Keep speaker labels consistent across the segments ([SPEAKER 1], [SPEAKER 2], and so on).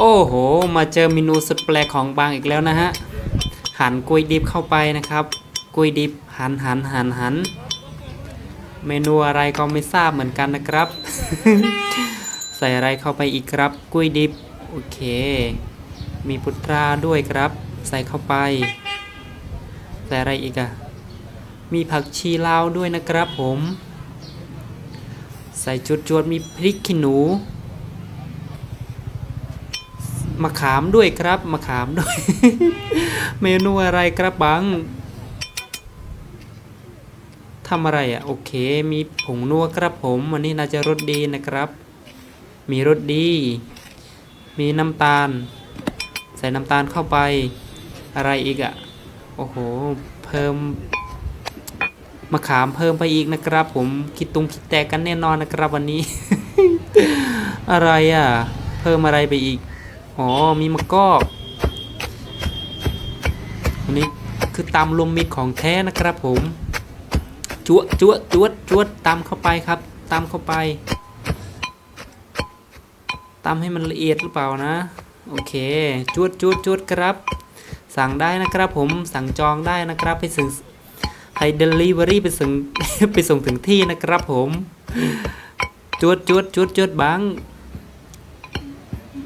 [SPEAKER 1] โอ้โห มาเจอเมนูสุดแปลกของบางอีกแล้วนะฮะ หั่นกล้วยดิบเข้าไปนะครับ กล้วยดิบหั่นหั่นหั่นหั่นเมนูอะไรก็ไม่ทราบเหมือนกันนะครับ ใส่อะไรเข้าไปอีกครับ กล้วยดิบ โอเค มีพุตราด้วยครับ ใส่เข้าไป ใส่อะไรอีกอะมีผักชีลาวด้วยนะครับผม ใส่จุดจวดมีพริกขี้หนู มะขามด้วยครับมะขามด้วย เมนูอะไรครับบังทำอะไรอะโอเค มีผงนัวครับผมวันนี้น่าจะรสดีนะครับ มีรสดี มีน้ำตาล ใส่น้ำตาลเข้าไป อะไรอีกอะโอ้โห เพิ่มมะขามเพิ่มไปอีกนะครับ ผมคิดตุงคิดแตกกันแน่นอนนะครับวันนี้ อะไรอะ เพิ่มอะไรไปอีก อ๋อ มีมะกอกอันนี้คือตำรวมมิตรของแท้นะครับผม จวดจวดจวดจวดตำเข้าไปครับตำเข้าไปตำให้มันละเอียดหรือเปล่านะ โอเค จวดจวดจวดครับ สั่งได้นะครับผม สั่งจองได้นะครับไปส่งให้เดลิเวอรี่ไปส่งไปส่งถึงที่นะครับผม จวดจวดจวดจวดบัง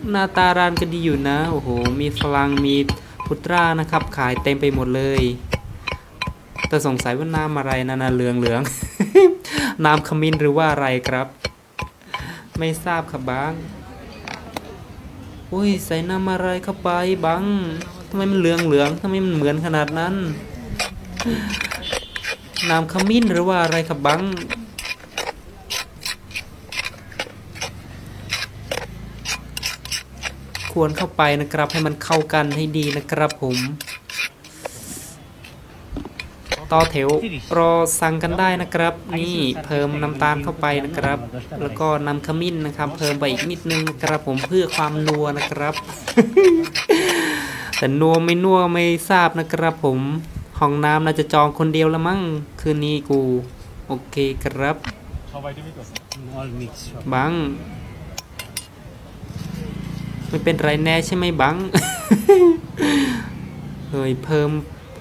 [SPEAKER 1] หน้าตาร้านก็ดีอยู่นะ โอ้โห มีฝรั่งมีพุตรานะครับ ขายเต็มไปหมดเลย แต่สงสัยว่าน้ำอะไรนะนะเหลืองเหลืองน้ำขมิ้นหรือว่าอะไรครับ ไม่ทราบครับบังอุ้ยใส่น้ำอะไรเข้าไปบังทำไมมันเหลืองเหลืองทำไมมันเหมือนขนาดนั้นน้ำขมิ้นหรือว่าอะไรครับบัง ควรเข้าไปนะครับ ให้มันเข้ากันให้ดีนะครับผม ต่อแถวรอสั่งกันได้นะครับ นี่เพิ่มน้ำตาลเข้าไปนะครับ แล้วก็นำขมิ้นนะครับ เพิ่มไปอีกนิดนึงนะครับผมเพื่อความนัวนะครับ แต่นัวไม่นัวไม่ทราบนะครับผมห้องน้ำน่าจะจองคนเดียวละมั้งคืนนี้กู โอเคครับ
[SPEAKER 2] all mix shop.
[SPEAKER 1] บัง ไม่เป็นไรแน่ใช่ไหมบังเฮ้ยเพิ่ม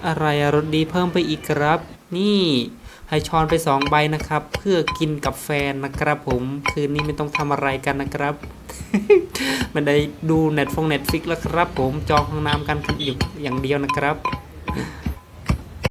[SPEAKER 1] อะไรอะรสดีเพิ่มไปอีกครับ นี่ให้ช้อนไปสองใบนะครับ เพื่อกินกับแฟนนะครับ ผมคืนนี้ไม่ต้องทำอะไรกันนะครับไม่ได้ดูเน็ตฟงเน็ตฟิกแล้วครับ ผมจองห้องน้ำกันอยู่อย่างเดียวนะครับ